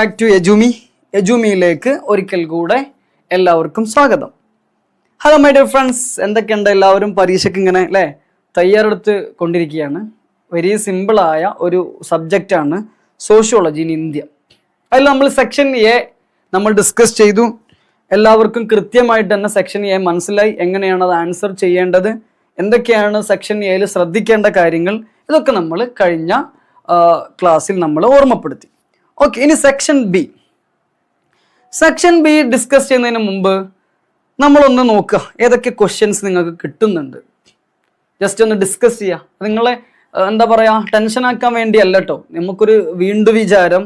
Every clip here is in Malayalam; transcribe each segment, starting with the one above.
ബാക്ക് ടു യജുമി യജുമിയിലേക്ക് ഒരിക്കൽ കൂടെ എല്ലാവർക്കും സ്വാഗതം. ഹലോ മൈ ഡിയർ ഫ്രണ്ട്സ് എന്തൊക്കെയുണ്ട്? എല്ലാവരും പരീക്ഷയ്ക്ക് ഇങ്ങനെ അല്ലേ? തയ്യാറെടുത്ത് കൊണ്ടിരിക്കുകയാണ്. വെരി സിമ്പിളായ ഒരു സബ്ജക്റ്റാണ് സോഷ്യോളജി ഇൻ ഇന്ത്യ അതിൽ നമ്മൾ സെക്ഷൻ എ നമ്മൾ ഡിസ്കസ് ചെയ്തു. എല്ലാവർക്കും കൃത്യമായിട്ട് തന്നെ സെക്ഷൻ എ മനസ്സിലായി. എങ്ങനെയാണ് അത് ആൻസർ ചെയ്യേണ്ടത്? എന്തൊക്കെയാണ് സെക്ഷൻ എയിൽ ശ്രദ്ധിക്കേണ്ട കാര്യങ്ങൾ? ഇതൊക്കെ നമ്മൾ കഴിഞ്ഞ ക്ലാസ്സിൽ നമ്മൾ ഓർമ്മപ്പെടുത്തി. ഓക്കെ ഇനി section B section B discuss ചെയ്യുന്നതിന് മുമ്പ് നമ്മളൊന്ന് നോക്കുക. ഏതൊക്കെ ക്വസ്റ്റ്യൻസ് നിങ്ങൾക്ക് കിട്ടുന്നുണ്ട്? ജസ്റ്റ് ഒന്ന് ഡിസ്കസ് ചെയ്യുക. നിങ്ങളെ എന്താ പറയുക ടെൻഷൻ ആക്കാൻ വേണ്ടിയല്ല കേട്ടോ നമുക്കൊരു വീണ്ടും വിചാരം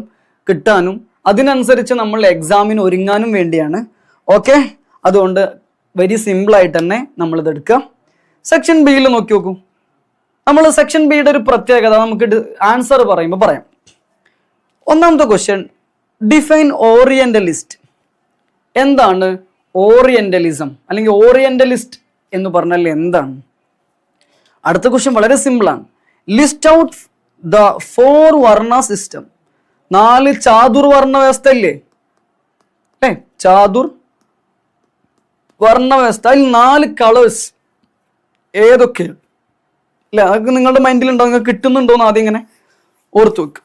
കിട്ടാനും അതിനനുസരിച്ച് നമ്മൾ എക്സാമിന് ഒരുങ്ങാനും വേണ്ടിയാണ്. ഓക്കെ അതുകൊണ്ട് വെരി സിമ്പിളായിട്ട് തന്നെ നമ്മളിത് എടുക്കുക. സെക്ഷൻ ബിയിൽ നോക്കി നോക്കൂ. നമ്മൾ സെക്ഷൻ ബിയുടെ ഒരു പ്രത്യേകത നമുക്ക് ആൻസർ പറയുമ്പോൾ പറയാം. ഒന്നാമത്തെ ക്വസ്റ്റ്യൻ ഡിഫൈൻ ഓറിയന്റലിസ്റ്റ് എന്താണ് ഓറിയന്റലിസം അല്ലെങ്കിൽ ഓറിയന്റലിസ്റ്റ് എന്ന് പറഞ്ഞാൽ എന്താണ്? അടുത്ത ക്വസ്റ്റ്യൻ വളരെ സിമ്പിളാണ് list out the four varna system നാല് ചാതുർവർണ വ്യവസ്ഥ ഇല്ലേ? ഏ ചാതുർ വർണ വ്യവസ്ഥ. അതിൽ നാല് കളേഴ്സ് ഏതൊക്കെ? അല്ല അതൊക്കെ നിങ്ങളുടെ മൈൻഡിൽ ഉണ്ടോ നിങ്ങൾക്ക് കിട്ടുന്നുണ്ടോ എന്ന് ആദ്യം ഇങ്ങനെ ഓർത്തു വെക്കും.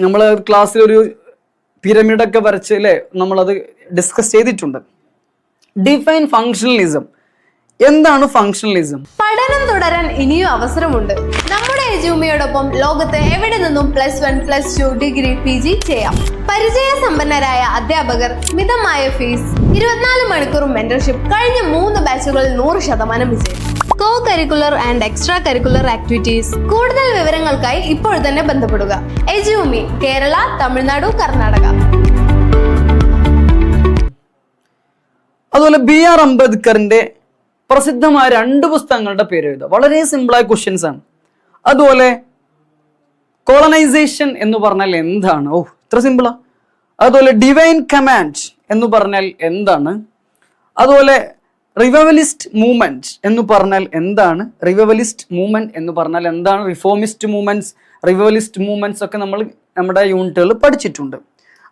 നമ്മൾ ക്ലാസ്സിൽ ഒരു പിരമിഡൊക്കെ വരച്ച് അല്ലേ നമ്മളത് ഡിസ്കസ് ചെയ്തിട്ടുണ്ട്. ഡിഫൈൻ ഫങ്ഷണലിസം എന്താണ് ഫങ്ഷണലിസം പഠനം തുടരാൻ ഇനിയും അവസരമുണ്ട്. നമ്മുടെ എജൂമിയോടൊപ്പം ലോകത്ത് എവിടെ നിന്നും plus one plus two degree P G ചെയ്യാം. പരിചയ സമ്പന്നരായ അധ്യാപകർ മിതമായ ഫീസ് ഇരുപത്തിനാല് മണിക്കൂർ മെന്റർഷിപ്പ് കഴിഞ്ഞ മൂന്ന് ബാച്ചുകളിൽ നൂറ് ശതമാനം വിജയം. Co curricular and extracurricular activities കൂടുതൽ വിവരങ്ങൾക്കായി ഇപ്പോൾ തന്നെ ബന്ധപ്പെടുക. എജുമി കേരള തമിഴ്നാടു കർണാടക. അതുപോലെ ബി ആർ അംബേദ്കറിന്റെ പ്രസിദ്ധമായ രണ്ട് പുസ്തകങ്ങളുടെ പേര് എഴുതുക. വളരെ സിമ്പിളായ ക്വസ്റ്റ്യൻസ് ആണ്. അതുപോലെ കോളനൈസേഷൻ എന്ന് പറഞ്ഞാൽ എന്താണ്? ഓ ഇത്ര സിമ്പിളാ അതുപോലെ ഡിവൈൻ കമാൻഡ് എന്ന് പറഞ്ഞാൽ എന്താണ്? അതുപോലെ റിവവലിസ്റ്റ് മൂവ്മെന്റ് എന്ന് പറഞ്ഞാൽ എന്താണ്? റിവവലിസ്റ്റ് മൂവ്മെന്റ് എന്ന് പറഞ്ഞാൽ എന്താണ്? റിഫോമിസ്റ്റ് മൂവ്മെന്റ്സ് റിവവലിസ്റ്റ് മൂവ്മെന്റ്സ് ഒക്കെ നമ്മൾ നമ്മുടെ യൂണിറ്റുകൾ പഠിച്ചിട്ടുണ്ട്.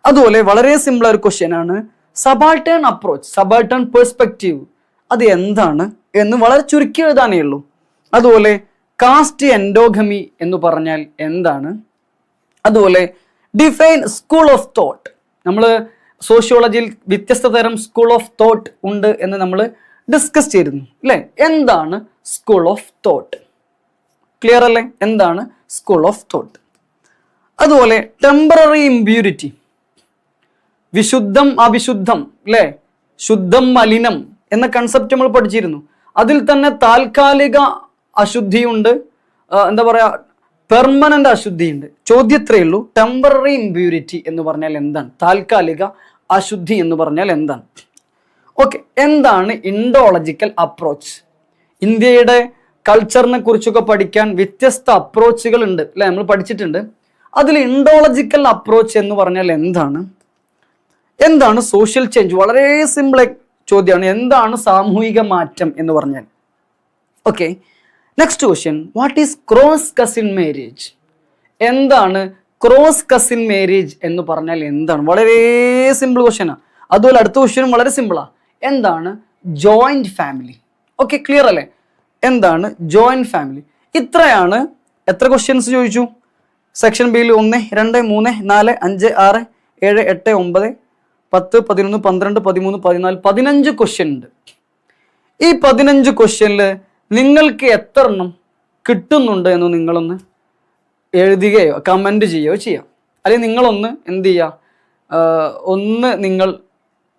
അതുപോലെ വളരെ സിമ്പിൾ ഒരു ക്വസ്റ്റ്യൻ ആണ്. സബാൾട്ടേൺ അപ്രോച്ച് സബാൾട്ടേൺ പെർസ്പെക്റ്റീവ് അത് എന്താണ് എന്ന് വളരെ ചുരുക്കി എഴുതാനേ ഉള്ളൂ. അതുപോലെ കാസ്റ്റ് എൻഡോഗമി എന്ന് പറഞ്ഞാൽ എന്താണ്? അതുപോലെ ഡിഫൈൻ സ്കൂൾ ഓഫ് തോട്ട് നമ്മൾ സോഷ്യോളജിയിൽ വ്യത്യസ്ത തരം സ്കൂൾ ഓഫ് തോട്ട് ഉണ്ട് എന്ന് നമ്മൾ ഡിസ്കസ് ചെയ്തിരുന്നു അല്ലേ? എന്താണ് സ്കൂൾ ഓഫ് തോട്ട് ക്ലിയർ അല്ലേ? എന്താണ് സ്കൂൾ ഓഫ് തോട്ട് അതുപോലെ ടെമ്പററി ഇമ്പ്യൂരിറ്റി വിശുദ്ധം അവിശുദ്ധം അല്ലേ? ശുദ്ധം മലിനം എന്ന കൺസെപ്റ്റ് നമ്മൾ പഠിച്ചിരുന്നു. അതിൽ തന്നെ താൽക്കാലിക അശുദ്ധിയുണ്ട് എന്താ പറയാ പെർമനന്റ് അശുദ്ധിയുണ്ട്. ചോദ്യത്രേ ഉള്ളൂ ടെമ്പററി ഇമ്പ്യൂരിറ്റി എന്ന് പറഞ്ഞാൽ എന്താണ്? താൽക്കാലിക അശുദ്ധി എന്ന് പറഞ്ഞാൽ എന്താണ്? ഓക്കെ എന്താണ് ഇൻഡോളജിക്കൽ അപ്രോച്ച് ഇന്ത്യയുടെ കൾച്ചറിനെ കുറിച്ചൊക്കെ പഠിക്കാൻ വ്യത്യസ്ത അപ്രോച്ചുകൾ ഉണ്ട് അല്ലെ? നമ്മൾ പഠിച്ചിട്ടുണ്ട്. അതിൽ ഇൻഡോളജിക്കൽ അപ്രോച്ച് എന്ന് പറഞ്ഞാൽ എന്താണ്? എന്താണ് സോഷ്യൽ ചേഞ്ച് വളരെ സിമ്പിൾ ചോദ്യമാണ്. എന്താണ് സാമൂഹിക മാറ്റം എന്ന് പറഞ്ഞാൽ? Okay next question what is cross cousin marriage എന്താണ് ക്രോസ് കസിൻ മാരേജ് എന്ന് പറഞ്ഞാൽ എന്താണ്? വളരെ സിമ്പിൾ ക്വസ്റ്റ്യനാണ് അതുപോലെ അടുത്ത ക്വസ്റ്റ്യനും വളരെ സിമ്പിളാണ് എന്താണ്? ജോയിന്റ് ഫാമിലി ഓക്കെ ക്ലിയർ അല്ലേ? എന്താണ് ജോയിന്റ് ഫാമിലി ഇത്രയാണ്. എത്ര ക്വസ്റ്റ്യൻസ് ചോദിച്ചു? സെക്ഷൻ ബിയിൽ ഒന്ന് രണ്ട് മൂന്ന് നാല് അഞ്ച് ആറ് ഏഴ് എട്ട് ഒമ്പത് പത്ത് പതിനൊന്ന് പന്ത്രണ്ട് പതിമൂന്ന് പതിനാല് പതിനഞ്ച് ക്വസ്റ്റ്യൻ ഉണ്ട്. ഈ പതിനഞ്ച് ക്വസ്റ്റ്യനിൽ നിങ്ങൾക്ക് എത്ര എണ്ണം കിട്ടുന്നുണ്ട് എന്ന് നിങ്ങളൊന്ന് എഴുതുകയോ കമന്റ് ചെയ്യുകയോ ചെയ്യാം. അല്ലെങ്കിൽ നിങ്ങളൊന്ന് എന്ത് ചെയ്യുക? ഒന്ന് നിങ്ങൾ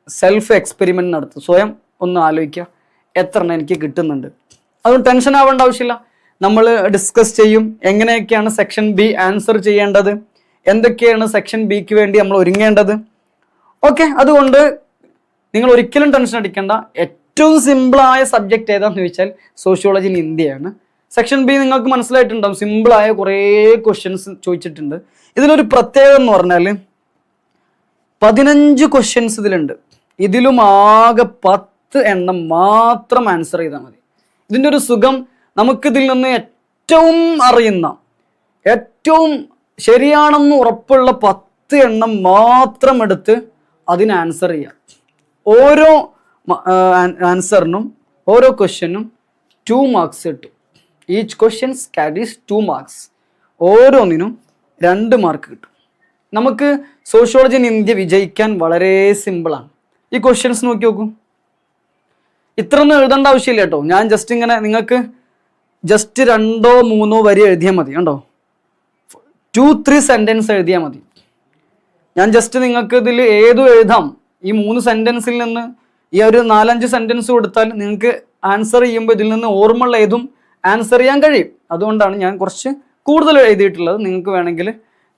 സെൽഫ് എക്സ്പെരിമെന്റ് നടത്തുക സ്വയം ഒന്ന് ആലോചിക്കുക. എത്ര എനിക്ക് കിട്ടുന്നുണ്ട്. അതുകൊണ്ട് ടെൻഷൻ ആവേണ്ട ആവശ്യമില്ല. നമ്മൾ ഡിസ്കസ് ചെയ്യും. എങ്ങനെയൊക്കെയാണ് സെക്ഷൻ ബി ആൻസർ ചെയ്യേണ്ടത്? എന്തൊക്കെയാണ് സെക്ഷൻ ബിക്ക് വേണ്ടി നമ്മൾ ഒരുങ്ങേണ്ടത്? ഓക്കെ അതുകൊണ്ട് നിങ്ങൾ ഒരിക്കലും ടെൻഷൻ അടിക്കേണ്ട. ഏറ്റവും സിമ്പിളായ സബ്ജക്റ്റ് ഏതാണെന്ന് ചോദിച്ചാൽ സോഷ്യോളജി ഇൻ ഇന്ത്യയാണ് സെക്ഷൻ ബി നിങ്ങൾക്ക് മനസ്സിലായിട്ടുണ്ടാവും. സിമ്പിളായ കുറേ ക്വസ്റ്റ്യൻസ് ചോദിച്ചിട്ടുണ്ട്. ഇതിലൊരു പ്രത്യേകത എന്ന് പറഞ്ഞാൽ പതിനഞ്ച് ക്വസ്റ്റ്യൻസ് ഇതിലുണ്ട്. ഇതിലും ആകെ പത്ത് എണ്ണം മാത്രം ആൻസർ ചെയ്താൽ മതി. ഇതിന്റെ ഒരു സുഖം നമുക്കിതിൽ നിന്ന് ഏറ്റവും അറിയുന്ന ഏറ്റവും ശരിയാണെന്ന് ഉറപ്പുള്ള പത്ത് എണ്ണം മാത്രം എടുത്ത് അതിന് ആൻസർ ചെയ്യാം. ഓരോ ആൻസറിനും ഓരോ ക്വസ്റ്റ്യനും ടു മാർക്സ് കിട്ടും. Each questions carries two marks ഓരോന്നിനും രണ്ട് മാർക്ക് കിട്ടും. നമുക്ക് സോഷ്യോളജി ഇൻ ഇന്ത്യ വിജയിക്കാൻ വളരെ സിമ്പിളാണ് ഈ ക്വസ്റ്റ്യൻസ് നോക്കി നോക്കൂ. ഇത്രയൊന്നും എഴുതേണ്ട ആവശ്യമില്ല കേട്ടോ. ഞാൻ ജസ്റ്റ് ഇങ്ങനെ നിങ്ങൾക്ക് ജസ്റ്റ് രണ്ടോ മൂന്നോ വരി എഴുതിയാൽ മതി. കണ്ടോ? ടു ത്രീ സെന്റൻസ് എഴുതിയാൽ മതി. ഞാൻ ജസ്റ്റ് നിങ്ങൾക്ക് ഇതിൽ ഏതും എഴുതാം? ഈ മൂന്ന് സെന്റൻസിൽ നിന്ന് ഈ ഒരു നാലഞ്ച് സെന്റൻസ് കൊടുത്താൽ നിങ്ങൾക്ക് ആൻസർ ചെയ്യുമ്പോൾ ഇതിൽ നിന്ന് ഓർമ്മയുള്ള ഏതും ആൻസർ ചെയ്യാൻ കഴിയും. അതുകൊണ്ടാണ് ഞാൻ കുറച്ച് കൂടുതൽ എഴുതിയിട്ടുള്ളത്. നിങ്ങൾക്ക് വേണമെങ്കിൽ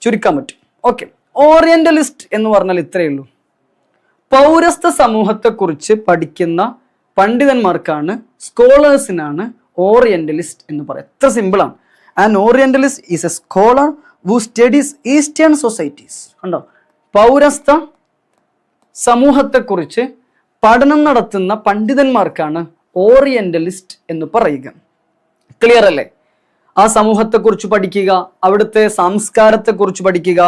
ചുരുക്കാൻ പറ്റും. ഓക്കെ ഓറിയന്റലിസ്റ്റ് എന്ന് പറഞ്ഞാൽ ഇത്രയേ ഉള്ളൂ. പൗരസ്ത സമൂഹത്തെക്കുറിച്ച് പഠിക്കുന്ന പണ്ഡിതന്മാർക്കാണ് സ്കോളേഴ്സിനാണ് ഓറിയന്റലിസ്റ്റ് എന്ന് പറയുന്നത്. എത്ര സിമ്പിളാണ് and orientalist is a scholar who studies eastern societies കണ്ടോ? പൗരസ്ത സമൂഹത്തെക്കുറിച്ച് പഠനം നടത്തുന്ന പണ്ഡിതന്മാർക്കാണ് ഓറിയന്റലിസ്റ്റ് എന്ന് പറയുക. ക്ലിയർ അല്ലേ? ആ സമൂഹത്തെക്കുറിച്ച് പഠിക്കുക അവിടുത്തെ സംസ്കാരത്തെക്കുറിച്ച് പഠിക്കുക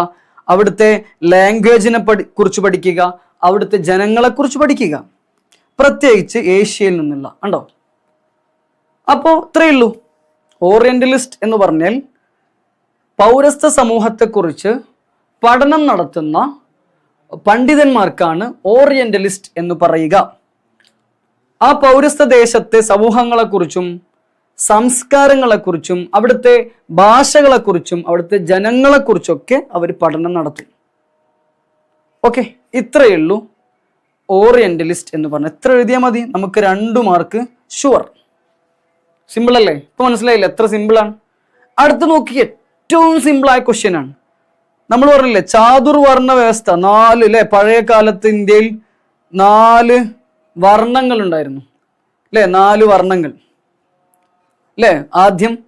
അവിടുത്തെ ലാംഗ്വേജിനെ പഠി കുറിച്ച് പഠിക്കുക അവിടുത്തെ ജനങ്ങളെക്കുറിച്ച് പഠിക്കുക. പ്രത്യേകിച്ച് ഏഷ്യയിൽ നിന്നുള്ള ഉണ്ടോ അപ്പോൾ ഇത്രയേ ഉള്ളൂ. ഓറിയന്റലിസ്റ്റ് എന്ന് പറഞ്ഞാൽ പൗരസ്ത്യ സമൂഹത്തെക്കുറിച്ച് പഠനം നടത്തുന്ന പണ്ഡിതന്മാർക്കാണ് ഓറിയന്റലിസ്റ്റ് എന്ന് പറയുക. ആ പൗരസ്ത്യ ദേശത്തെ സമൂഹങ്ങളെക്കുറിച്ചും സംസ്കാരങ്ങളെക്കുറിച്ചും അവിടുത്തെ ഭാഷകളെക്കുറിച്ചും അവിടുത്തെ ജനങ്ങളെക്കുറിച്ചൊക്കെ അവർ പഠനം നടത്തും. ഓക്കെ ഇത്രയേ ഉള്ളൂ. ഓറിയന്റലിസ്റ്റ് എന്ന് പറഞ്ഞാൽ എത്ര എഴുതിയാൽ മതി? നമുക്ക് രണ്ടു മാർക്ക് ഷുവർ സിമ്പിൾ അല്ലേ? ഇപ്പൊ മനസ്സിലായില്ല? എത്ര സിമ്പിളാണ് അടുത്ത് നോക്കി ഏറ്റവും സിമ്പിളായ ക്വസ്റ്റ്യൻ ആണ്. നമ്മൾ പറഞ്ഞില്ലേ ചാതുർവർണ വ്യവസ്ഥ നാല് അല്ലേ പഴയ കാലത്ത് ഇന്ത്യയിൽ നാല് വർണങ്ങൾ ഉണ്ടായിരുന്നു അല്ലേ നാല് വർണങ്ങൾ. അല്ലേ ആദ്യം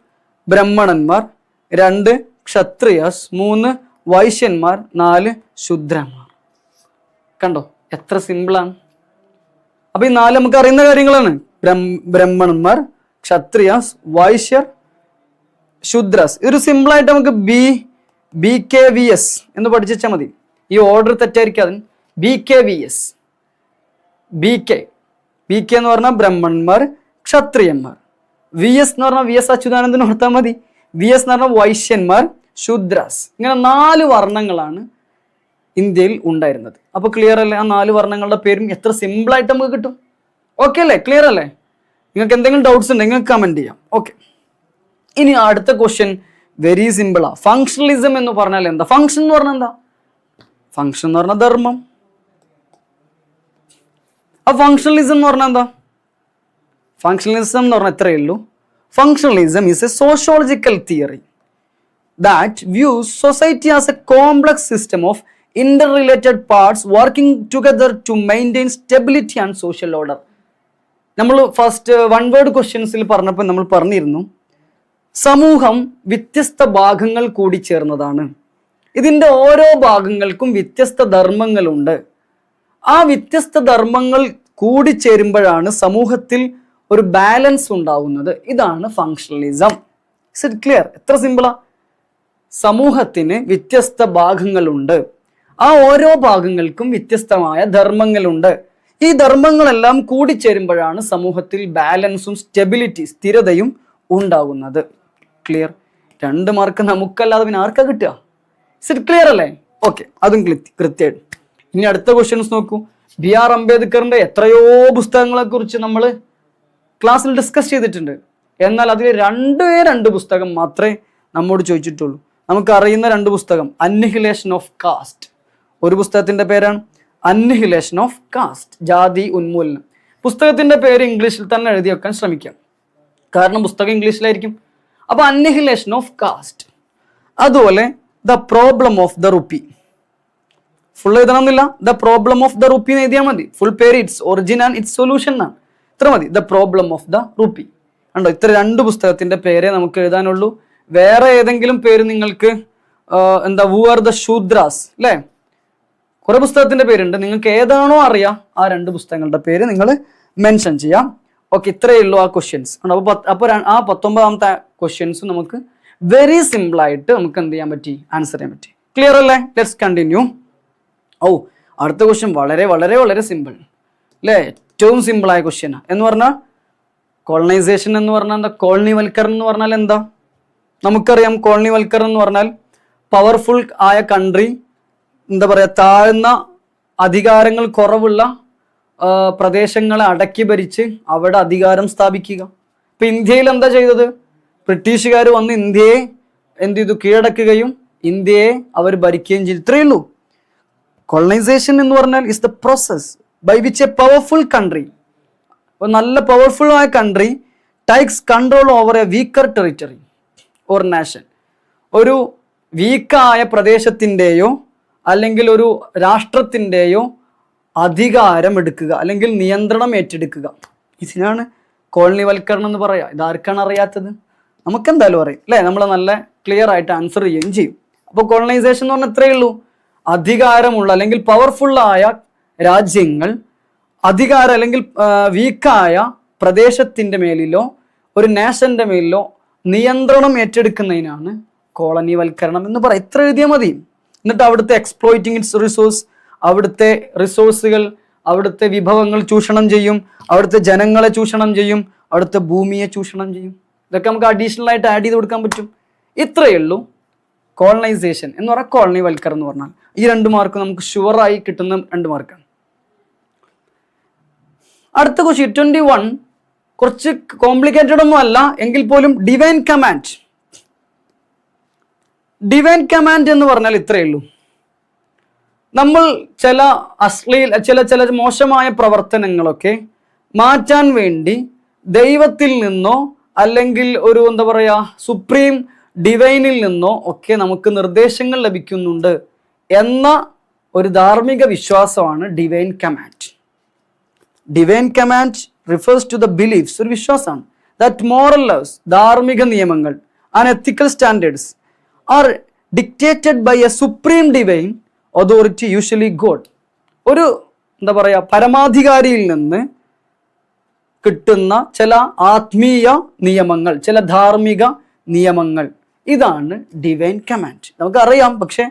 ബ്രഹ്മണന്മാർ രണ്ട് ക്ഷത്രിയസ് മൂന്ന് വൈശ്യന്മാർ നാല് ശുദ്രന്മാർ. കണ്ടോ? എത്ര സിമ്പിളാണ് അപ്പൊ ഈ നാല് നമുക്ക് അറിയുന്ന കാര്യങ്ങളാണ്. ബ്രഹ്മ ബ്രഹ്മണന്മാർ ക്ഷത്രിയാസ് വൈശ്യർ ശുദ്രസ്. ഇതൊരു സിമ്പിളായിട്ട് നമുക്ക് B B K V S എന്ന് പഠിച്ചാൽ മതി. ഈ order തെറ്റായിരിക്കാതെ B K V S B K B K എന്ന് പറഞ്ഞാൽ ബ്രഹ്മണന്മാർ ക്ഷത്രിയന്മാർ. വി എസ് എന്ന് പറഞ്ഞാൽ വി എസ് അച്യുതാനന്ദൻ ഓർത്താൽ മതി. വി എസ് എന്ന് പറഞ്ഞാൽ വൈശ്യന്മാർ ശൂദ്രാസ്. ഇങ്ങനെ നാല് വർണങ്ങളാണ് ഇന്ത്യയിൽ ഉണ്ടായിരുന്നത്. അപ്പോൾ ക്ലിയർ അല്ലേ? ആ നാല് വർണങ്ങളുടെ പേരും എത്ര സിമ്പിൾ ആയിട്ട് നമുക്ക് കിട്ടും? ഓക്കെ അല്ലേ? ക്ലിയർ അല്ലേ? നിങ്ങൾക്ക് എന്തെങ്കിലും ഡൗട്ട്സ് ഉണ്ടെങ്കിൽ കമന്റ് ചെയ്യാം. ഓക്കെ ഇനി അടുത്ത ക്വസ്റ്റ്യൻ വെരി സിമ്പിളാ ഫങ്ഷണലിസം എന്ന് പറഞ്ഞാൽ എന്താ? ഫങ്ഷൻ എന്ന് പറഞ്ഞാൽ എന്താ? ഫങ്ഷൻ എന്ന് പറഞ്ഞാൽ ധർമ്മം. ആ ഫങ്ഷണലിസം എന്ന് പറഞ്ഞാൽ എന്താ? ഫങ്ഷണലിസം എന്ന് പറഞ്ഞാൽ ഇത്രയേ ഉള്ളൂ. Functionalism is a sociological theory that views society as a complex system of interrelated parts working together to maintain stability and social order നമ്മൾ ഫസ്റ്റ് വൺ വേർഡ് ക്വസ്റ്റ്യൻസിൽ പറഞ്ഞപ്പോൾ നമ്മൾ പറഞ്ഞിരുന്നു സമൂഹം വ്യത്യസ്ത ഭാഗങ്ങൾ കൂടി ചേർന്നതാണ്. ഇതിന്റെ ഓരോ ഭാഗങ്ങൾക്കും വ്യത്യസ്ത ധർമ്മങ്ങളുണ്ട്. ആ വ്യത്യസ്ത ധർമ്മങ്ങൾ കൂടിച്ചേരുമ്പോഴാണ് സമൂഹത്തിൽ ഒരു ബാലൻസ് ഉണ്ടാവുന്നത് ഇതാണ് ഫങ്ഷണലിസം ഇസ് ഇറ്റ് ക്ലിയർ എത്ര സിമ്പിളാ സമൂഹത്തിന് വ്യത്യസ്ത ഭാഗങ്ങളുണ്ട്. ആ ഓരോ ഭാഗങ്ങൾക്കും വ്യത്യസ്തമായ ധർമ്മങ്ങളുണ്ട്. ഈ ധർമ്മങ്ങളെല്ലാം കൂടിച്ചേരുമ്പോഴാണ് സമൂഹത്തിൽ ബാലൻസും സ്റ്റെബിലിറ്റി സ്ഥിരതയും ഉണ്ടാകുന്നത്. ക്ലിയർ രണ്ട് മാർക്ക് നമുക്കല്ലാതെ പിന്നെ ആർക്കാ കിട്ടുക? ഇറ്റ് ക്ലിയർ അല്ലേ? ഓക്കെ അതും കൃത്യ- കൃത്യമായിട്ട്. ഇനി അടുത്ത ക്വസ്റ്റ്യൻസ് നോക്കൂ. ബി ആർ അംബേദ്കറിന്റെ എത്രയോ പുസ്തകങ്ങളെ കുറിച്ച് നമ്മൾ ക്ലാസ്സിൽ ഡിസ്കസ് ചെയ്തിട്ടുണ്ട്. എന്നാൽ അതിൽ രണ്ടേ രണ്ട് പുസ്തകം മാത്രമേ നമ്മോട് ചോദിച്ചിട്ടുള്ളൂ. നമുക്ക് അറിയുന്ന രണ്ട് പുസ്തകം അന്നിഹിലേഷൻ ഓഫ് കാസ്റ്റ് ഒരു പുസ്തകത്തിന്റെ പേരാണ് അന്നിഹിലേഷൻ ഓഫ് കാസ്റ്റ് ജാതി ഉന്മൂലനം. പുസ്തകത്തിന്റെ പേര് ഇംഗ്ലീഷിൽ തന്നെ എഴുതി വെക്കാൻ ശ്രമിക്കാം. കാരണം പുസ്തകം ഇംഗ്ലീഷിലായിരിക്കും. അപ്പോൾ അന്നിഹിലേഷൻ ഓഫ് കാസ്റ്റ് അതുപോലെ the problem of the rupee full എഴുതണമെന്നില്ല. The problem of the rupee എന്ന് എഴുതിയാൽ മതി. ഫുൾ പേര് its origin and its solution എന്നാണ്. ഇത്ര മതി. The problem of the rupee ഉണ്ടോ ഇത്ര രണ്ട് പുസ്തകത്തിന്റെ പേരെ നമുക്ക് എഴുതാനുള്ളൂ. വേറെ ഏതെങ്കിലും പേര് നിങ്ങൾക്ക് എന്താ വു ആർ ദ ശൂദ്രാസ് അല്ലേ കുറെ പുസ്തകത്തിന്റെ പേരുണ്ട്. നിങ്ങൾക്ക് ഏതാണോ അറിയാം ആ രണ്ട് പുസ്തകങ്ങളുടെ പേര് നിങ്ങൾ മെൻഷൻ ചെയ്യാം. ഓക്കെ ഇത്രയേ ഉള്ളൂ ആ ക്വസ്റ്റ്യൻസ് അപ്പോൾ അപ്പോൾ ആ പത്തൊമ്പതാമത്തെ ക്വസ്റ്റ്യൻസ് നമുക്ക് വെരി സിമ്പിൾ ആയിട്ട് നമുക്ക് എന്ത് ചെയ്യാൻ പറ്റി? ആൻസർ ചെയ്യാൻ പറ്റി. ക്ലിയർ അല്ലേ? ലെറ്റ്സ് കണ്ടിന്യൂ ഓ അടുത്ത ക്വസ്റ്റ്യൻ വളരെ വളരെ വളരെ സിമ്പിൾ അല്ലേ ഏറ്റവും സിമ്പിളായ ക്വസ്റ്റ്യനാണ് എന്ന് പറഞ്ഞാൽ കോളനൈസേഷൻ എന്ന് പറഞ്ഞാൽ എന്താ? കോളനിവൽക്കരണം എന്ന് പറഞ്ഞാൽ എന്താ? നമുക്കറിയാം കോളനിവൽക്കരണം എന്ന് പറഞ്ഞാൽ പവർഫുൾ ആയ കൺട്രി എന്താ പറയുക താഴ്ന്ന അധികാരങ്ങൾ കുറവുള്ള പ്രദേശങ്ങളെ അടക്കി ഭരിച്ച് അവിടെ അധികാരം സ്ഥാപിക്കുക. ഇപ്പം ഇന്ത്യയിൽ എന്താ ചെയ്തത്? ബ്രിട്ടീഷുകാർ വന്ന് ഇന്ത്യയെ എന്ത് ചെയ്തു? കീഴടക്കുകയും ഇന്ത്യയെ അവർ ഭരിക്കുകയും ചെയ്തു. ഇത്രയേ ഉള്ളൂ. കൊളനൈസേഷൻ എന്ന് പറഞ്ഞാൽ is the process by which a powerful country ഒരു നല്ല പവർഫുൾ ആയ country takes control over a weaker territory or nation ഒരു വീക്കായ പ്രദേശത്തിന്റെയോ അല്ലെങ്കിൽ ഒരു രാഷ്ട്രത്തിന്റെയോ അധികാരം എടുക്കുക അല്ലെങ്കിൽ നിയന്ത്രണം ഏറ്റെടുക്കുക. ഇതിനാണ് കോളനിവൽക്കരണം എന്ന് പറയുക ഇതാർക്കാണ് അറിയാത്തത്? നമുക്കെന്തായാലും അറിയാം അല്ലേ? നമ്മൾ നല്ല ക്ലിയർ ആയിട്ട് ആൻസർ ചെയ്യുകയും ചെയ്യും. അപ്പോൾ കോളനൈസേഷൻ എന്ന് പറഞ്ഞാൽ ഇത്രയേ ഉള്ളൂ. അധികാരമുള്ള അല്ലെങ്കിൽ പവർഫുള്ളായ രാജ്യങ്ങൾ അധികാര അല്ലെങ്കിൽ വീക്കായ പ്രദേശത്തിന്റെ മേലിലോ ഒരു നാഷന്റെ മേലിലോ നിയന്ത്രണം ഏറ്റെടുക്കുന്നതിനാണ് കോളനിവൽക്കരണം എന്ന് പറയാം ഇത്ര എഴുതിയാൽ മതി. എന്നിട്ട് അവിടുത്തെ എക്സ്പ്ലോയിറ്റിംഗ് ഇറ്റ്സ് റിസോഴ്സ് അവിടുത്തെ റിസോഴ്സുകൾ അവിടുത്തെ വിഭവങ്ങൾ ചൂഷണം ചെയ്യും അവിടുത്തെ ജനങ്ങളെ ചൂഷണം ചെയ്യും അവിടുത്തെ ഭൂമിയെ ചൂഷണം ചെയ്യും. ഇതൊക്കെ നമുക്ക് അഡീഷണൽ ആയിട്ട് ആഡ് ചെയ്ത് കൊടുക്കാൻ പറ്റും. ഇത്രയേ ഉള്ളൂ കോളനൈസേഷൻ എന്ന് പറഞ്ഞാൽ കോളനിവൽക്കരണം എന്ന് പറഞ്ഞാൽ. ഈ രണ്ട് മാർക്ക് നമുക്ക് ഷുവറായി കിട്ടുന്ന രണ്ട് മാർക്കാണ് അടുത്ത ക്വസ്റ്റ്യൻ ട്വന്റി വൺ കുറച്ച് കോംപ്ലിക്കേറ്റഡ് ഒന്നും അല്ല എങ്കിൽ പോലും ഡിവൈൻ കമാൻഡ് ഡിവൈൻ കമാൻഡ് എന്ന് പറഞ്ഞാൽ ഇത്രയേ ഉള്ളൂ. നമ്മൾ ചില അശ്ലീല ചില ചില മോശമായ പ്രവർത്തനങ്ങളൊക്കെ മാറ്റാൻ വേണ്ടി ദൈവത്തിൽ നിന്നോ അല്ലെങ്കിൽ ഒരു എന്താ പറയുക സുപ്രീം ഡിവൈനിൽ നിന്നോ ഒക്കെ നമുക്ക് നിർദ്ദേശങ്ങൾ ലഭിക്കുന്നുണ്ട് എന്ന ഒരു ധാർമ്മിക വിശ്വാസമാണ് divine command divine command refers to the beliefs ഒരു വിശ്വാസമാണ്. ദാറ്റ് മോറൽ ലവ്സ് ധാർമ്മിക നിയമങ്ങൾ and ethical standards are dictated by a supreme divine authority usually God ഒരു എന്താ പറയുക പരമാധികാരിയിൽ നിന്ന് കിട്ടുന്ന ചില ആത്മീയ നിയമങ്ങൾ ചില ധാർമ്മിക നിയമങ്ങൾ. ഇതാണ് ഡിവൈൻ കമാൻഡ് നമുക്കറിയാം പക്ഷേ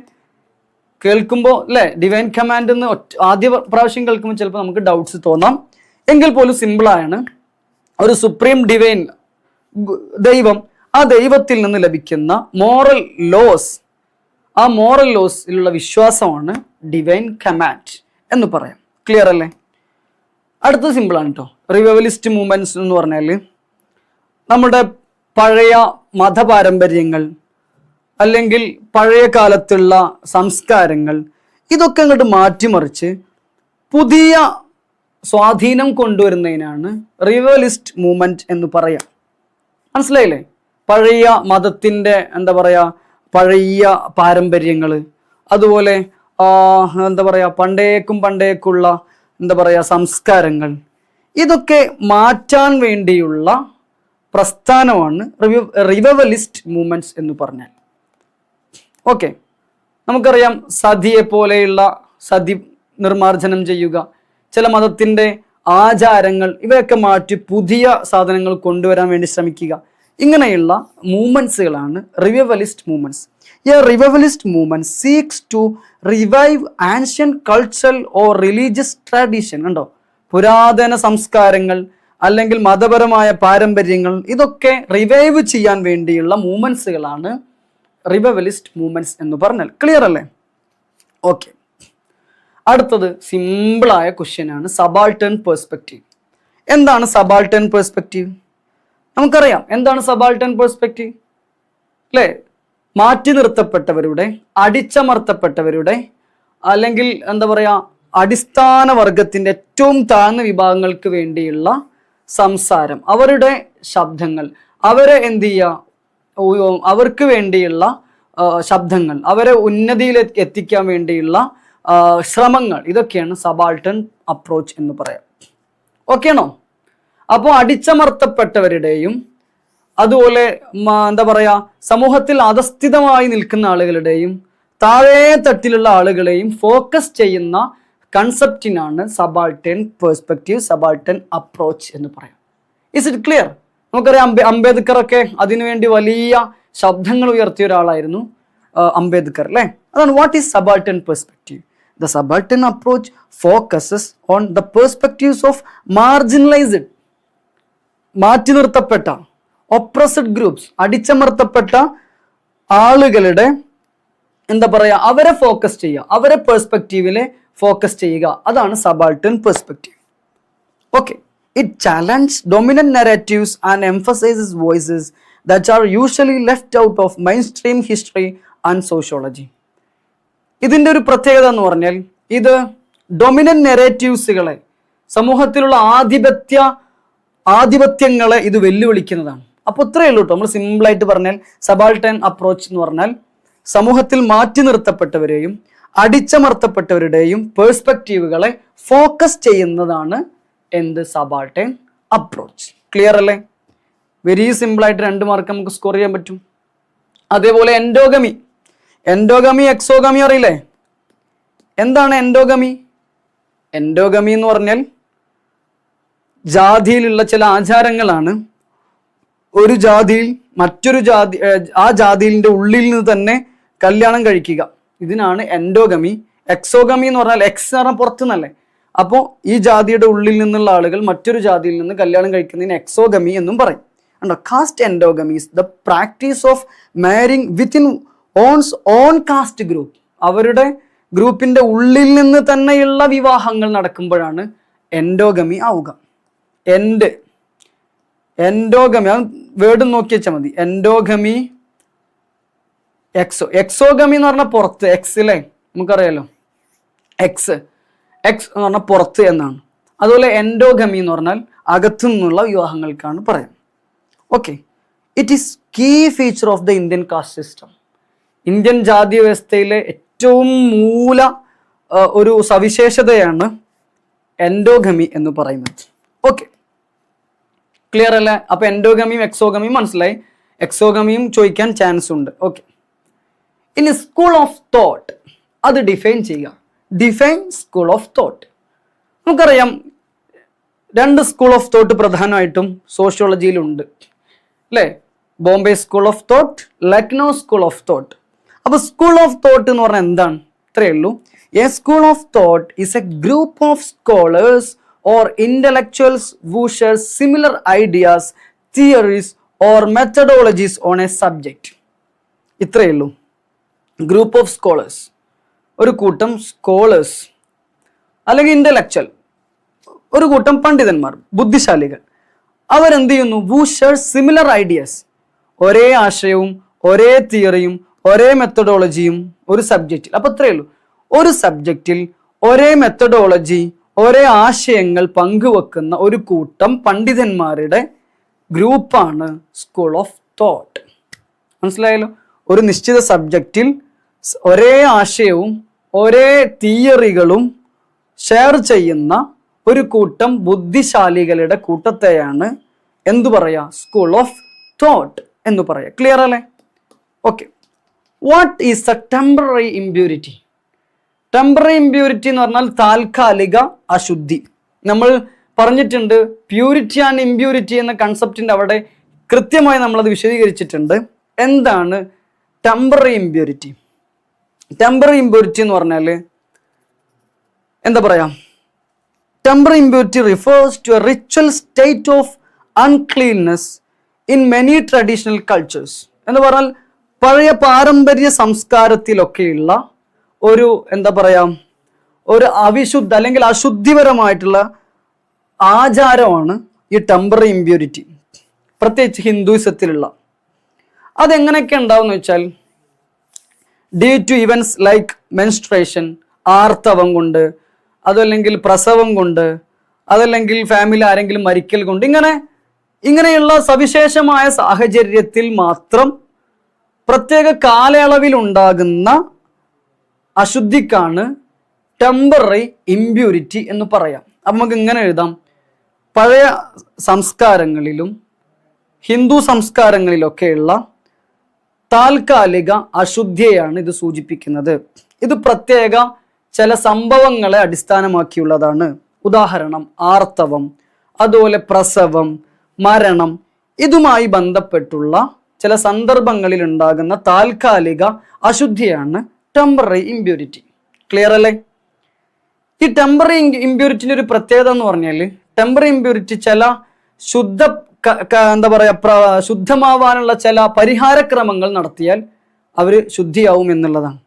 കേൾക്കുമ്പോൾ അല്ലേ ഡിവൈൻ കമാൻഡ് എന്ന് ആദ്യ പ്രാവശ്യം കേൾക്കുമ്പോൾ ചിലപ്പോൾ നമുക്ക് ഡൗട്ട്സ് തോന്നാം. എങ്കിൽ പോലും സിമ്പിളാണ് ഒരു സുപ്രീം ഡിവൈൻ ദൈവം ആ ദൈവത്തിൽ നിന്ന് ലഭിക്കുന്ന മോറൽ ലോസ് ആ മോറൽ ലോസിലുള്ള വിശ്വാസമാണ് ഡിവൈൻ കമാൻഡ് എന്ന് പറയാം. ക്ലിയർ അല്ലേ? അടുത്ത സിമ്പിളാണ് കേട്ടോ റിവവലിസ്റ്റ് മൂവ്മെന്റ്സ് എന്ന് പറഞ്ഞാൽ നമ്മുടെ പഴയ മതപാരമ്പര്യങ്ങൾ അല്ലെങ്കിൽ പഴയ കാലത്തുള്ള സംസ്കാരങ്ങൾ ഇതൊക്കെ അങ്ങോട്ട് മാറ്റിമറിച്ച് പുതിയ സ്വാധീനം കൊണ്ടുവരുന്നതിനാണ് റിവലിസ്റ്റ് മൂവ്മെന്റ് എന്ന് പറയാം. മനസ്സിലായില്ലേ? പഴയ മതത്തിന്റെ എന്താ പറയുക പഴയ പാരമ്പര്യങ്ങൾ അതുപോലെ എന്താ പറയുക പണ്ടേക്കും പണ്ടേക്കുള്ള എന്താ പറയുക സംസ്കാരങ്ങൾ ഇതൊക്കെ മാറ്റാൻ വേണ്ടിയുള്ള പ്രസ്ഥാനമാണ് റിവ റിവവലിസ്റ്റ് മൂവ്മെന്റ്സ് എന്ന് പറഞ്ഞാൽ. ഓക്കെ. നമുക്കറിയാം സതിയെ പോലെയുള്ള സതി നിർമാർജനം ചെയ്യുക ചില മതത്തിന്റെ ആചാരങ്ങൾ ഇവയൊക്കെ മാറ്റി പുതിയ സാധനങ്ങൾ കൊണ്ടുവരാൻ വേണ്ടി ശ്രമിക്കുക. ഇങ്ങനെയുള്ള മൂവ്മെന്റ്സുകളാണ് റിവലിസ്റ്റ് മൂവ്മെന്റ്സ് ഈ revivalist movement seeks to revive ancient cultural or religious tradition ഉണ്ടോ പുരാതന സംസ്കാരങ്ങൾ അല്ലെങ്കിൽ മതപരമായ പാരമ്പര്യങ്ങൾ ഇതൊക്കെ റിവൈവ് ചെയ്യാൻ വേണ്ടിയുള്ള മൂവ്മെന്റ്സുകളാണ് റിവലിസ്റ്റ് മൂവ്മെന്റ്സ് എന്ന് പറഞ്ഞാൽ ക്ലിയർ അല്ലേ? ഓക്കെ അടുത്തത് സിമ്പിളായ ക്വസ്റ്റ്യൻ ആണ് സബാൾട്ടേൺ പേഴ്സ്പെക്റ്റീവ് എന്താണ് സബാൾട്ടേൺ പേഴ്സ്പെക്റ്റീവ് നമുക്കറിയാം എന്താണ് സബാൾട്ടേൺ പേഴ്സ്പെക്റ്റീവ് അല്ലേ മാറ്റി നിർത്തപ്പെട്ടവരുടെ അടിച്ചമർത്തപ്പെട്ടവരുടെ അല്ലെങ്കിൽ എന്താ പറയുക അടിസ്ഥാന വർഗത്തിന്റെ ഏറ്റവും താഴ്ന്ന വിഭാഗങ്ങൾക്ക് വേണ്ടിയുള്ള സംസാരം. അവരുടെ ശബ്ദങ്ങൾ. അവരെ എന്ത് ചെയ്യുക? അവർക്ക് വേണ്ടിയുള്ള ശബ്ദങ്ങൾ അവരെ ഉന്നതിയിൽ എത്തിക്കാൻ വേണ്ടിയുള്ള ശ്രമങ്ങൾ. ഇതൊക്കെയാണ് സബാൾട്ടൺ അപ്രോച്ച് എന്ന് പറയാം. ഓക്കെ ആണോ? അപ്പോൾ അടിച്ചമർത്തപ്പെട്ടവരുടെയും അതുപോലെ എന്താ പറയുക സമൂഹത്തിൽ അധസ്ഥിതമായി നിൽക്കുന്ന ആളുകളുടെയും താഴേ തട്ടിലുള്ള ആളുകളെയും ഫോക്കസ് ചെയ്യുന്ന കൺസെപ്റ്റിനാണ് സബാൾട്ടൻ പേഴ്സ്പെക്റ്റീവ് സബാൾട്ടൻ അപ്രോച്ച് എന്ന് പറയാം. ഇസ് ഇറ്റ് ക്ലിയർ നമുക്കറിയാം അംബേ അംബേദ്കർ ഒക്കെ അതിനുവേണ്ടി വലിയ ശബ്ദങ്ങൾ ഉയർത്തിയ ഒരാളായിരുന്നു അംബേദ്കർ അല്ലേ? അതാണ് what is subaltern perspective the subaltern approach focuses on the perspectives of marginalised മാറ്റി നിർത്തപ്പെട്ട ഒപ്രസഡ് ഗ്രൂപ്പ്സ് അടിച്ചമർത്തപ്പെട്ട ആളുകളുടെ എന്താ പറയുക അവരെ ഫോക്കസ് ചെയ്യുക അവരെ പെർസ്പെക്റ്റീവിലെ ഫോക്കസ് ചെയ്യുക. അതാണ് subaltern perspective Okay. It challenges dominant narratives and emphasizes voices that are usually left out of mainstream history and sociology. ഇതിന്റെ ഒരു പ്രത്യേകത എന്ന് പറഞ്ഞാൽ ഇത് ഡൊമിനന്റ് നെറേറ്റീവ്സുകളെ സമൂഹത്തിലുള്ള ആധിപത്യ ആധിപത്യങ്ങളെ ഇത് വെല്ലുവിളിക്കുന്നതാണ് അപ്പോൾ ഇത്രയേ ഉള്ളൂ കേട്ടോ നമ്മൾ സിമ്പിളായിട്ട് പറഞ്ഞാൽ സബാൾട്ടൻ അപ്രോച്ച് എന്ന് പറഞ്ഞാൽ സമൂഹത്തിൽ മാറ്റി നിർത്തപ്പെട്ടവരെയും അടിച്ചമർത്തപ്പെട്ടവരുടെയും പേഴ്സ്പെക്റ്റീവുകളെ ഫോക്കസ് ചെയ്യുന്നതാണ് എന്ത് സബാൾട്ടേൺ അപ്രോച്ച് ക്ലിയർ അല്ലേ? വെരി സിമ്പിളായിട്ട് രണ്ട് മാർക്ക് നമുക്ക് സ്കോർ ചെയ്യാൻ പറ്റും. അതേപോലെ എൻഡോഗമി എൻഡോഗമി എക്സോഗമി അറിയില്ലേ? എന്താണ് എൻഡോഗമി എൻഡോഗമി എന്ന് പറഞ്ഞാൽ ജാതിയിലുള്ള ചില ആചാരങ്ങളാണ്. ഒരു ജാതിയിൽ മറ്റൊരു ജാതി ആ ജാതിയിലിന്റെ ഉള്ളിൽ നിന്ന് തന്നെ കല്യാണം കഴിക്കുക. ഇതിനാണ് എൻഡോഗമി എക്സോഗമി എന്ന് പറഞ്ഞാൽ എക്സ് എന്ന് പറഞ്ഞാൽ പുറത്തുനിന്നല്ലേ അപ്പോൾ ഈ ജാതിയുടെ ഉള്ളിൽ നിന്നുള്ള ആളുകൾ മറ്റൊരു ജാതിയിൽ നിന്ന് കല്യാണം കഴിക്കുന്നതിന് എക്സോഗമി എന്നും പറയും. ഉണ്ടോ caste endogamy is the practice of marrying within one's own caste group അവരുടെ ഗ്രൂപ്പിന്റെ ഉള്ളിൽ നിന്ന് തന്നെയുള്ള വിവാഹങ്ങൾ നടക്കുമ്പോഴാണ് എൻഡോഗമി ആവുക. എൻഡ് എൻഡോഗമി അത് വേർഡ് നോക്കി വെച്ചാൽ മതി. എൻഡോഗമി എക്സോ എക്സോഗമി എന്ന് പറഞ്ഞാൽ പുറത്ത് എക്സ് അല്ലേ നമുക്കറിയാലോ. എക്സ് എക്സ് എന്ന് പറഞ്ഞാൽ പുറത്ത് എന്നാണ്. അതുപോലെ എൻഡോഗമി എന്ന് പറഞ്ഞാൽ അകത്തു നിന്നുള്ള വിവാഹങ്ങൾക്കാണ് പറയുന്നത്. Okay it is key feature of the Indian caste system Indian ജാതി വ്യവസ്ഥയിലെ ഏറ്റവും മൂല ഒരു സവിശേഷതയാണ് എൻഡോഗമി എന്ന് പറയുന്നത്. ഓക്കെ ക്ലിയർ അല്ലേ? അപ്പോൾ എൻഡോഗമിയും എക്സോഗമിയും മനസ്സിലായി. എക്സോഗമിയും ചോദിക്കാൻ ചാൻസ് ഉണ്ട്. ഓക്കെ ഇനി സ്കൂൾ ഓഫ് തോട്ട് അത് ഡിഫൈൻ ചെയ്യുക. ഡിഫൈൻ സ്കൂൾ ഓഫ് തോട്ട് നമുക്കറിയാം രണ്ട് സ്കൂൾ ഓഫ് തോട്ട് പ്രധാനമായിട്ടും സോഷ്യോളജിയിലുണ്ട് അല്ലേ? Bombay school of thought Lucknow school of thought അപ്പോൾ സ്കൂൾ ഓഫ് തോട്ട് എന്ന് പറഞ്ഞാൽ എന്താണ്? ഇത്രയേ ഉള്ളൂ. A school of thought is a group of scholars or who share similar ideas theories or methodologies on a subject ഇത്രയേ ഉള്ളൂ. ഗ്രൂപ്പ് ഓഫ് സ്കോളേഴ്സ് ഒരു കൂട്ടം സ്കോളേഴ്സ് അല്ലെങ്കിൽ ഇന്റലക്ച്വൽ ഒരു കൂട്ടം പണ്ഡിതന്മാർ ബുദ്ധിശാലികൾ. അവരെന്ത് ചെയ്യുന്നു? വൂ ഷെയർ സിമിലർ ഐഡിയാസ് ഒരേ ആശയവും ഒരേ തിയറിയും ഒരേ മെത്തഡോളജിയും ഒരു സബ്ജക്റ്റിൽ അപ്പൊ അത്രയേ ഉള്ളൂ. ഒരു സബ്ജക്റ്റിൽ ഒരേ മെത്തഡോളജി ഒരേ ആശയങ്ങൾ പങ്കുവെക്കുന്ന ഒരു കൂട്ടം പണ്ഡിതന്മാരുടെ ഗ്രൂപ്പാണ് സ്കൂൾ ഓഫ് തോട്ട് മനസ്സിലായല്ലോ? ഒരു നിശ്ചിത സബ്ജക്റ്റിൽ ഒരേ ആശയവും ഒരേ തിയറികളും ഷെയർ ചെയ്യുന്ന ഒരു കൂട്ടം ബുദ്ധിശാലികളുടെ കൂട്ടത്തെയാണ് എന്തു പറയാ? സ്കൂൾ ഓഫ് തോട്ട് എന്ന് പറയാ. ക്ലിയർ അല്ലേ? Okay what is a temporary impurity temporary impurity എന്ന് പറഞ്ഞാൽ താൽക്കാലിക അശുദ്ധി. നമ്മൾ പറഞ്ഞിട്ടുണ്ട് പ്യൂരിറ്റി ആൻഡ് ഇമ്പ്യൂരിറ്റി എന്ന കൺസെപ്റ്റിന്റെ അവിടെ കൃത്യമായി നമ്മളത് വിശദീകരിച്ചിട്ടുണ്ട്. എന്താണ് ടെമ്പററി ഇമ്പ്യൂരിറ്റി ടെമ്പററി ഇമ്പ്യൂരിറ്റി എന്ന് പറഞ്ഞാൽ എന്താ പറയാ? Temporary impurity refers to a ritual state of uncleanness in many traditional cultures എന്ന് പറഞ്ഞാൽ പഴയ പാരമ്പര്യ സംസ്കാരത്തിലൊക്കെയുള്ള ഒരു എന്താ പറയാ ഒരു അവിശുദ്ധ അല്ലെങ്കിൽ അശുദ്ധിപരമായിട്ടുള്ള ആചാരമാണ് ഈ ടെമ്പററി ഇമ്പ്യൂരിറ്റി പ്രത്യേകിച്ച് ഹിന്ദുയിസത്തിലുള്ള. അതെങ്ങനെയൊക്കെ ഉണ്ടാവുമെന്ന് വെച്ചാൽ due to events like menstruation ആർത്തവം കൊണ്ട് അതല്ലെങ്കിൽ പ്രസവം കൊണ്ട് അതല്ലെങ്കിൽ ഫാമിലി ആരെങ്കിലും മരിക്കൽ കൊണ്ട് ഇങ്ങനെ ഇങ്ങനെയുള്ള സവിശേഷമായ സാഹചര്യത്തിൽ മാത്രം പ്രത്യേക കാലയളവിൽ ഉണ്ടാകുന്ന അശുദ്ധിക്കാണ് ടെമ്പററി ഇമ്പ്യൂരിറ്റി എന്ന് പറയാം. അപ്പം നമുക്ക് ഇങ്ങനെ എഴുതാം. പഴയ സംസ്കാരങ്ങളിലും ഹിന്ദു സംസ്കാരങ്ങളിലൊക്കെയുള്ള താൽക്കാലിക അശുദ്ധിയെയാണ് ഇത് സൂചിപ്പിക്കുന്നത്. ഇത് പ്രത്യേക ചില സംഭവങ്ങളെ അടിസ്ഥാനമാക്കിയുള്ളതാണ്. ഉദാഹരണം ആർത്തവം അതുപോലെ പ്രസവം മരണം ഇതുമായി ബന്ധപ്പെട്ടുള്ള ചില സന്ദർഭങ്ങളിൽ ഉണ്ടാകുന്ന താൽക്കാലിക അശുദ്ധിയാണ് ടെമ്പററി ഇമ്പ്യൂരിറ്റി ക്ലിയർ അല്ലേ? ഈ ടെമ്പററി ഇമ്പ്യൂരിറ്റിന്റെ ഒരു പ്രത്യേകത എന്ന് പറഞ്ഞാൽ ടെമ്പററി ഇമ്പ്യൂരിറ്റി ചില ശുദ്ധ എന്താ പറയുക പ്ര- ശുദ്ധമാവാനുള്ള ചില പരിഹാരക്രമങ്ങൾ നടത്തിയാൽ അവർ ശുദ്ധിയാവും എന്നുള്ളതാണ്.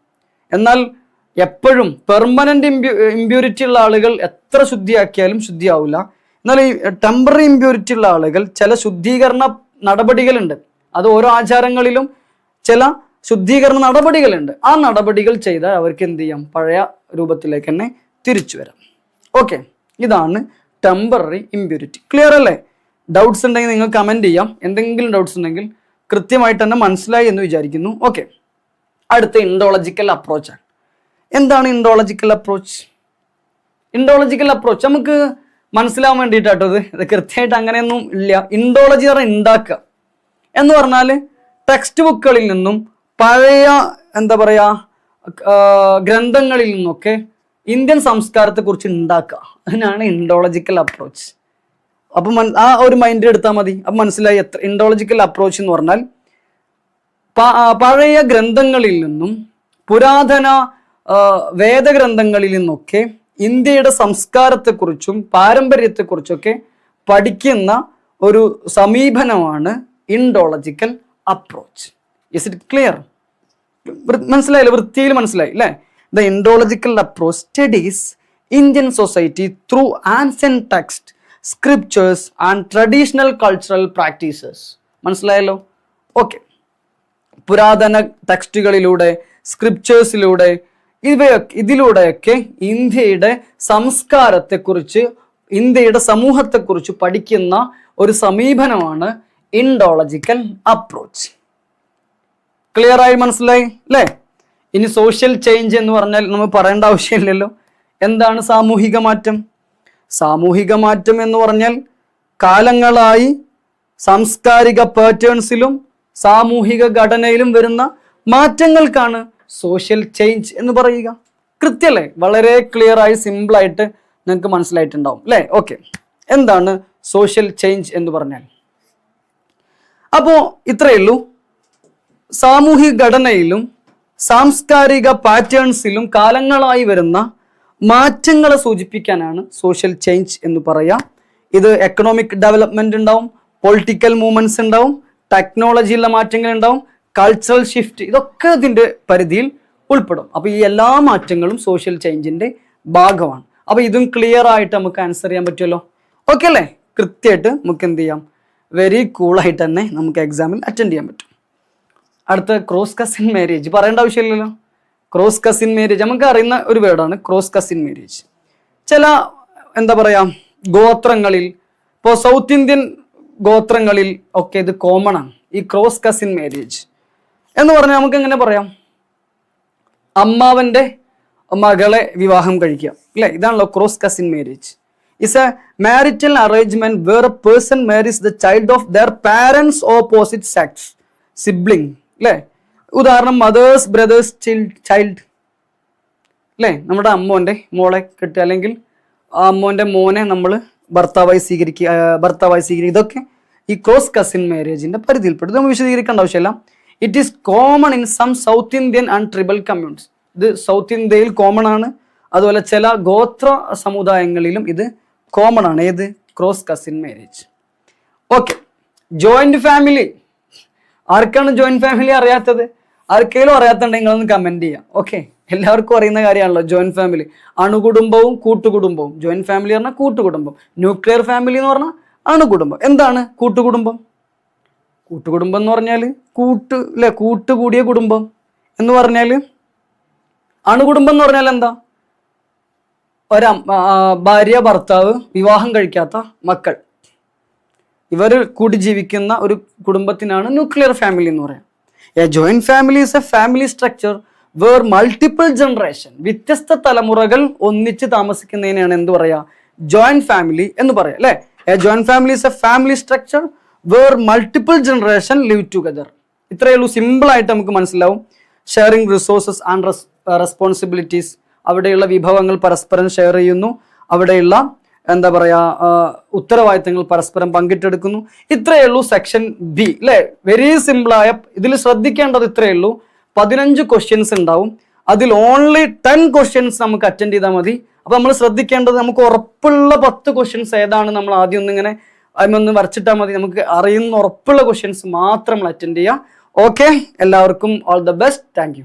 എന്നാൽ എപ്പോഴും പെർമനന്റ് ഇമ്പ്യൂ ഇമ്പ്യൂരിറ്റി ഉള്ള ആളുകൾ എത്ര ശുദ്ധിയാക്കിയാലും ശുദ്ധിയാവില്ല എന്നാൽ ഈ ടെമ്പററി ഇമ്പ്യൂരിറ്റി ഉള്ള ആളുകൾ ചില ശുദ്ധീകരണ നടപടികളുണ്ട്. അത് ഓരോ ആചാരങ്ങളിലും ചില ശുദ്ധീകരണ നടപടികളുണ്ട്. ആ നടപടികൾ ചെയ്താൽ അവർക്ക് എന്ത് ചെയ്യാം? പഴയ രൂപത്തിലേക്ക് തന്നെ തിരിച്ചു വരാം. ഓക്കെ ഇതാണ് ടെമ്പററി ഇമ്പ്യൂരിറ്റി ക്ലിയർ അല്ലേ? ഡൗട്ട്സ് ഉണ്ടെങ്കിൽ നിങ്ങൾ കമന്റ് ചെയ്യാം. എന്തെങ്കിലും ഡൗട്ട്സ് ഉണ്ടെങ്കിൽ കൃത്യമായിട്ട് തന്നെ മനസ്സിലായി എന്ന് വിചാരിക്കുന്നു. ഓക്കെ അടുത്ത ഇൻഡോളജിക്കൽ അപ്രോച്ചാണ് എന്താണ് ഇൻഡോളജിക്കൽ അപ്രോച്ച് ഇൻഡോളജിക്കൽ അപ്രോച്ച് നമുക്ക് മനസ്സിലാവാൻ വേണ്ടിയിട്ടാട്ടോ ഇത്. ഇത് കൃത്യമായിട്ട് അങ്ങനെയൊന്നും ഇല്ല. ഇൻഡോളജി പറഞ്ഞാൽ ഉണ്ടാക്കുക എന്ന് പറഞ്ഞാൽ ടെക്സ്റ്റ് ബുക്കുകളിൽ നിന്നും പഴയ എന്താ പറയുക ഗ്രന്ഥങ്ങളിൽ നിന്നൊക്കെ ഇന്ത്യൻ സംസ്കാരത്തെക്കുറിച്ച് ഉണ്ടാക്കുക അതിനാണ് ഇൻഡോളജിക്കൽ അപ്രോച്ച് അപ്പം ആ ഒരു മൈൻഡ് എടുത്താൽ മതി. അപ്പം മനസ്സിലായി എത്ര ഇൻഡോളജിക്കൽ അപ്രോച്ച് എന്ന് പറഞ്ഞാൽ പഴയ ഗ്രന്ഥങ്ങളിൽ നിന്നും പുരാതന വേദഗ്രന്ഥങ്ങളിൽ നിന്നൊക്കെ ഇന്ത്യയുടെ സംസ്കാരത്തെക്കുറിച്ചും പാരമ്പര്യത്തെക്കുറിച്ചൊക്കെ പഠിക്കുന്ന ഒരു സമീപനമാണ് Indological approach is it clear മനസ്സിലായില്ലേ? വൃത്തിയിൽ മനസ്സിലായി അല്ലേ? The Indological approach studies Indian society through ancient text scriptures and traditional cultural practices മനസ്സിലായല്ലോ? ഓക്കെ പുരാതന ടെക്സ്റ്റുകളിലൂടെ സ്ക്രിപ്റ്റേഴ്സിലൂടെ ഇവയൊക്കെ ഇതിലൂടെയൊക്കെ ഇന്ത്യയുടെ സംസ്കാരത്തെക്കുറിച്ച് ഇന്ത്യയുടെ സമൂഹത്തെക്കുറിച്ച് പഠിക്കുന്ന ഒരു സമീപനമാണ് ഇൻഡോളജിക്കൽ അപ്രോച്ച് ക്ലിയർ ആയി മനസ്സിലായി? അല്ലേ ഇനി സോഷ്യൽ ചേഞ്ച് എന്ന് പറഞ്ഞാൽ നമ്മൾ പറയേണ്ട ആവശ്യമില്ലല്ലോ. എന്താണ് സാമൂഹിക മാറ്റം? സാമൂഹിക മാറ്റം എന്ന് പറഞ്ഞാൽ കാലങ്ങളായി സാംസ്കാരിക പാറ്റേൺസിലും സാമൂഹിക ഘടനയിലും വരുന്ന മാറ്റങ്ങൾക്കാണ് സോഷ്യൽ ചേഞ്ച് എന്ന് പറയുക. കൃത്യല്ലേ? വളരെ ക്ലിയർ ആയി സിമ്പിൾ ആയിട്ട് നിങ്ങൾക്ക് മനസ്സിലായിട്ടുണ്ടാവും അല്ലേ? ഓക്കെ എന്താണ് സോഷ്യൽ ചേഞ്ച് എന്ന് പറഞ്ഞാൽ? അപ്പോൾ ഇത്രയേ ഉള്ളൂ. സാമൂഹിക ഘടനയിലും സാംസ്കാരിക പാറ്റേൺസിലും കാലങ്ങളായി വരുന്ന മാറ്റങ്ങളെ സൂചിപ്പിക്കാനാണ് സോഷ്യൽ ചേഞ്ച് എന്ന് പറയാം. ഇത് എക്കണോമിക് ഡെവലപ്മെന്റ് ഉണ്ടാവും പൊളിറ്റിക്കൽ മൂവ്മെന്റ്സ് ഉണ്ടാവും ടെക്നോളജിയിലുള്ള മാറ്റങ്ങൾ ഉണ്ടാവും കൾച്ചറൽ ഷിഫ്റ്റ് ഇതൊക്കെ ഇതിന്റെ പരിധിയിൽ ഉൾപ്പെടും. അപ്പോൾ ഈ എല്ലാ മാറ്റങ്ങളും സോഷ്യൽ ചേഞ്ചിന്റെ ഭാഗമാണ്. അപ്പോൾ ഇതും ക്ലിയർ ആയിട്ട് നമുക്ക് ആൻസർ ചെയ്യാൻ പറ്റുമല്ലോ? ഓക്കെ അല്ലേ? കൃത്യമായിട്ട് നമുക്ക് എന്ത് ചെയ്യാം? വെരി കൂളായിട്ട് തന്നെ നമുക്ക് എക്സാമിൽ അറ്റൻഡ് ചെയ്യാൻ പറ്റും. അടുത്ത ക്രോസ് കസിൻ മാരേജ് പറയേണ്ട ആവശ്യമില്ലല്ലോ. ക്രോസ് കസിൻ മാരേജ് നമുക്ക് അറിയുന്ന ഒരു വേർഡാണ് ക്രോസ് കസിൻ മാരേജ് ചില എന്താ പറയാ ഗോത്രങ്ങളിൽ ഇപ്പോൾ സൗത്ത് ഇന്ത്യൻ ഗോത്രങ്ങളിൽ ഒക്കെ ഇത് കോമൺ ആണ്. ഈ ക്രോസ് കസിൻ മാരേജ് എന്ന് പറഞ്ഞാൽ നമുക്ക് എങ്ങനെ പറയാം? അമ്മാവന്റെ മകളെ വിവാഹം കഴിക്കുക. അല്ലെ ഇതാണല്ലോ cross cousin marriage is a marital arrangement where a person marries the child of their parents opposite sex sibling അല്ലേ ഉദാഹരണം മദേഴ്സ് ബ്രദേഴ്സ് ചൈൽഡ് അല്ലേ? നമ്മുടെ അമ്മോന്റെ മോളെ കിട്ടുക. അല്ലെങ്കിൽ അമ്മോന്റെ മോനെ നമ്മൾ ഭർത്താവായി സ്വീകരിക്കുക ഭർത്താവായി സ്വീകരിക്കുക ഇതൊക്കെ ഈ ക്ലോസ് കസിൻ മാരേജിന്റെ പരിധിയിൽപ്പെടും. നമ്മൾ വിശദീകരിക്കേണ്ട ആവശ്യമില്ല. It is common in some South Indian and tribal communes ഇത് സൗത്ത് ഇന്ത്യയിൽ കോമൺ ആണ്. അതുപോലെ ചില ഗോത്ര സമുദായങ്ങളിലും ഇത് കോമൺ ആണ്. ഏത്? Cross cousin marriage okay joint family ആർക്കാണ് ജോയിന്റ് ഫാമിലി അറിയാത്തത്? ആർക്കെങ്കിലും അറിയാത്തുണ്ടെങ്കിൽ നിങ്ങളൊന്ന് കമന്റ് ചെയ്യാം. ഓക്കെ എല്ലാവർക്കും അറിയുന്ന കാര്യമാണല്ലോ ജോയിന്റ് ഫാമിലി അണുകുടുംബവും കൂട്ടുകുടുംബവും. ജോയിന്റ് ഫാമിലി പറഞ്ഞാൽ കൂട്ടുകുടുംബം. ന്യൂക്ലിയർ ഫാമിലി എന്ന് പറഞ്ഞാൽ അണുകുടുംബം. എന്താണ് കൂട്ടുകുടുംബം? കൂട്ടുകുടുംബം എന്ന് പറഞ്ഞാൽ കൂട്ട് അല്ലെ കൂട്ടുകൂടിയ കുടുംബം എന്ന് പറഞ്ഞാൽ അണുകുടുംബം എന്ന് പറഞ്ഞാൽ എന്താ? ഒര ഭാര്യ ഭർത്താവ് വിവാഹം കഴിക്കാത്ത മക്കൾ. ഇവർ കൂടി ജീവിക്കുന്ന ഒരു കുടുംബത്തിനാണ് ന്യൂക്ലിയർ ഫാമിലി എന്ന് പറയാം. A joint family is a family structure where multiple generation വ്യത്യസ്ത തലമുറകൾ ഒന്നിച്ച് താമസിക്കുന്നതിനാണ് എന്ത് പറയുക ജോയിന്റ് ഫാമിലി എന്ന് പറയാം അല്ലേ? A joint family is a family structure where multiple generation live together ഇത്രയേ ഉള്ളൂ സിമ്പിളായിട്ട് നമുക്ക് മനസ്സിലാവും. ഷെയറിംഗ് റിസോഴ്സസ് ആൻഡ് റെസ്പോൺസിബിലിറ്റീസ് അവിടെയുള്ള വിഭവങ്ങൾ പരസ്പരം ഷെയർ ചെയ്യുന്നു. അവിടെയുള്ള എന്താ പറയാ ഉത്തരവാദിത്തങ്ങൾ പരസ്പരം പങ്കിട്ടെടുക്കുന്നു. ഇത്രയേ ഉള്ളൂ സെക്ഷൻ ബി അല്ലെ വെരി സിമ്പിളായ ഇതിൽ ശ്രദ്ധിക്കേണ്ടത് ഇത്രയേ ഉള്ളൂ. പതിനഞ്ച് ക്വസ്റ്റ്യൻസ് ഉണ്ടാവും. അതിൽ ഓൺലി ടെൻ ക്വസ്റ്റ്യൻസ് നമുക്ക് അറ്റൻഡ് ചെയ്താൽ മതി. അപ്പോൾ നമ്മൾ ശ്രദ്ധിക്കേണ്ടത് നമുക്ക് ഉറപ്പുള്ള പത്ത് ക്വസ്റ്റ്യൻസ് ഏതാണ് നമ്മൾ ആദ്യം ഒന്നിങ്ങനെ അതിനൊന്ന് വരച്ചിട്ടാൽ മതി. നമുക്ക് അറിയുന്ന ഉറപ്പുള്ള ക്വസ്റ്റ്യൻസ് മാത്രം നമ്മൾ അറ്റൻഡ് ചെയ്യാം. ഓക്കെ എല്ലാവർക്കും ഓൾ ദ ബെസ്റ്റ് താങ്ക്